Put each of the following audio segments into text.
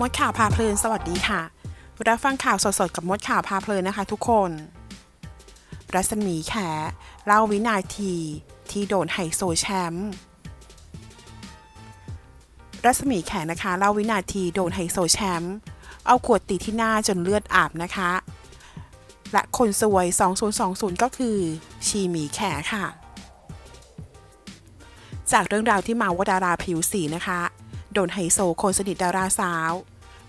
มดข่าวพาเพลิน สวัสดีค่ะ รับฟังข่าวสดๆ กับมดข่าวพาเพลินนะคะทุกคน รัศมีแขเล่าวินาทีที่โดนไฮโซแชมป์ รัศมีแขนะคะเล่าวินาทีโดนไฮโซแชมป์ เอาขวดตีที่หน้าจนเลือดอาบนะคะ และคนสวย 2020 ก็คือ ชีหมีแขค่ะ จากเรื่องราวที่มาว่าดาราผิวสีนะคะโดนไฮโซคนสนิทดาราสาว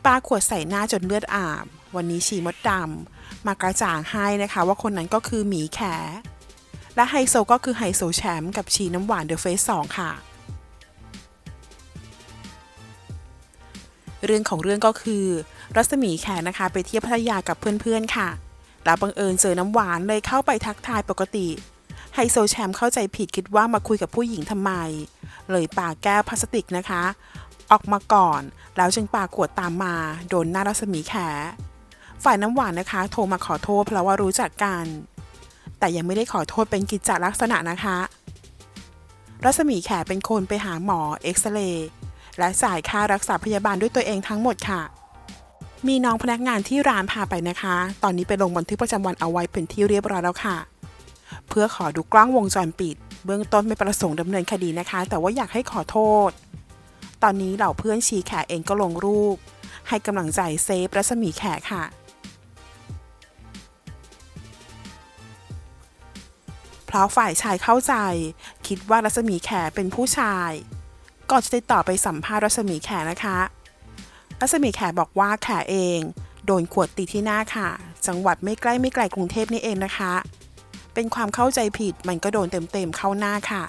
ปาขวดใส่หน้าจนเลือดอาบ วันนี้ชีมดดำมากระจ่างให้นะคะว่าคนนั้นก็คือหมีแข และไฮโซก็คือไฮโซแชมป์กับชีน้ำหวานเดอะเฟสสองค่ะ เรื่องของเรื่องก็คือ รัศมีแขนะคะ ไปเที่ยวพัทยากับเพื่อนๆค่ะ แล้วบังเอิญเจอน้ำหวานเลยเข้าไปทักทายปกติไฮโซแชมป์เข้าใจผิดคิดว่ามาคุยกับผู้หญิงทำไม เลยปาแก้วพลาสติกนะคะ ออกมาก่อน แล้วจึงปาขวดตามมา โดนหน้ารัศมีแข ฝ่ายน้ำหวานนะคะ โทรมาขอโทษเพราะว่ารู้จักกัน แต่ยังไม่ได้ขอโทษเป็นกิจจลักษณะนะคะ รัศมีแขเป็นคนไปหาหมอเอ็กซเรย์และจ่ายค่ารักษาพยาบาลด้วยตัวเองทั้งหมดค่ะ มีน้องพนักงานที่ร้านพาไปนะคะ ตอนนี้ไปลงบันทึกประจำวันเอาไว้เป็นที่เรียบร้อยแล้วค่ะ เพื่อขอดูกล้องวงจรปิด เบื้องต้นไม่ประสงค์ดำเนินคดีนะคะ แต่ว่าอยากให้ขอโทษ ตอนนี้เหล่าเพื่อนชีแขเองก็ลงรูป ให้กำลังใจเซฟรัศมีแขค่ะ เพราะฝ่ายชายเข้าใจ คิดว่ารัศมีแขเป็นผู้ชายก่อนจะติดต่อไปสัมภาษณ์รัศมีแขนะคะ รัศมีแขบอกว่าแขเอง โดนขวดตีที่หน้าค่ะ จังหวัดไม่ใกล้ไม่ไกลกรุงเทพนี่เองนะคะ เป็นความเข้าใจผิดมันก็โดนเต็มๆเข้าหน้าค่ะ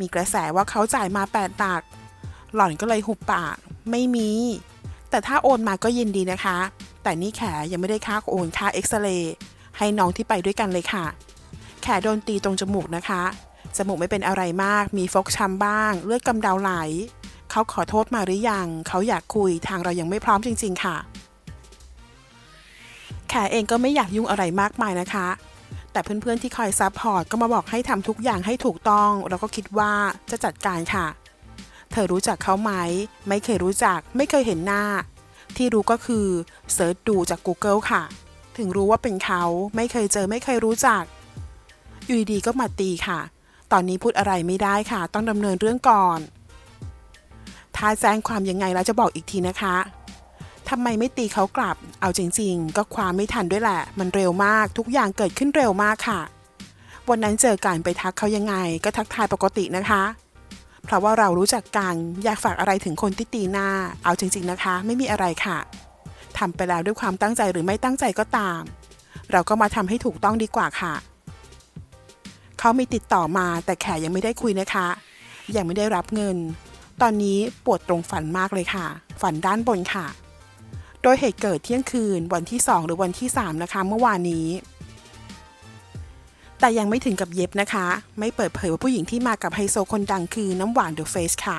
มีกระแสว่าเขาจ่ายมาแปดหลัก หล่อนก็เลยหุบปาก ไม่มี แต่ถ้าโอนมาก็ยินดีนะคะ แต่นี่แขยังไม่ได้ค่าโอนค่าเอ็กซเรย์ให้น้องที่ไปด้วยกันเลยค่ะ แขโดนตีตรงจมูกนะคะ จมูกไม่เป็นอะไรมาก มีฟกช้ำบ้าง เลือดกำเดาไหล เขาขอโทษมาหรือยัง เขาอยากคุยทางเรายังไม่พร้อมจริง ๆ ค่ะ แขเองก็ไม่อยากยุ่งอะไรมากมายนะคะ แต่เพื่อนๆที่คอยซัพพอร์ตก็มาบอกให้ทำทุกอย่างให้ถูกต้อง เราก็คิดว่าจะจัดการค่ะ เธอรู้จักเขาไหม ไม่เคยรู้จัก ไม่เคยเห็นหน้า ที่รู้ก็คือเซิร์ชดูจาก Google ค่ะ ถึงรู้ว่าเป็นเขาไม่เคยเจอไม่เคยรู้จัก อยู่ดีๆก็มาตีค่ะ ตอนนี้พูดอะไรไม่ได้ค่ะ ต้องดำเนินเรื่องก่อน ถ้าแจ้งความยังไงแล้วจะบอกอีกทีนะคะทำไมไม่ตีเขากลับ เอาจริงๆ ก็ความไม่ทันด้วยแหละ มันเร็วมาก ทุกอย่างเกิดขึ้นเร็วมากค่ะ วันนั้นเจอกันไปทักเขายังไง ก็ทักทายปกตินะคะ ราะว่าเรารู้จักกันอยากฝากอะไรถึงคนที่ตีหน้า เอาจริง ๆนะคะ ไม่มีอะไรค่ะทำไปแล้วด้วยความตั้งใจหรือไม่ตั้งใจก็ตาม เราก็มาทำให้ถูกต้องดีกว่าค่ะ เขามีติดต่อมาแต่แขยังไม่ได้คุยนะคะ ยังไม่ได้รับเงิน ตอนนี้ปวดตรงฝันมากเลยค่ะ ฝันด้านบนค่ะ โดยเหตุเกิดเที่ยงคืนวันที่ 2 หรือวันที่ 3 นะคะ เมื่อวานนี้ แต่ยังไม่ถึงกับเย็บนะคะ ไม่เปิดเผยว่าผู้หญิงที่มากับไฮโซคนดังคือน้ำหวานเดอะเฟสค่ะ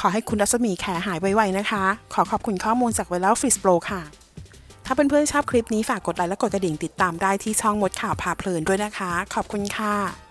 ขอให้คุณรัศมีแขหายไวๆนะคะ ขอขอบคุณข้อมูลจากเวลาฟิสโปรค่ะ ถ้าเพื่อนๆชอบคลิปนี้ฝากกดไลค์และกดกระดิ่งติดตามได้ที่ช่องมดข่าวพาเพลินด้วยนะคะ ขอบคุณค่ะ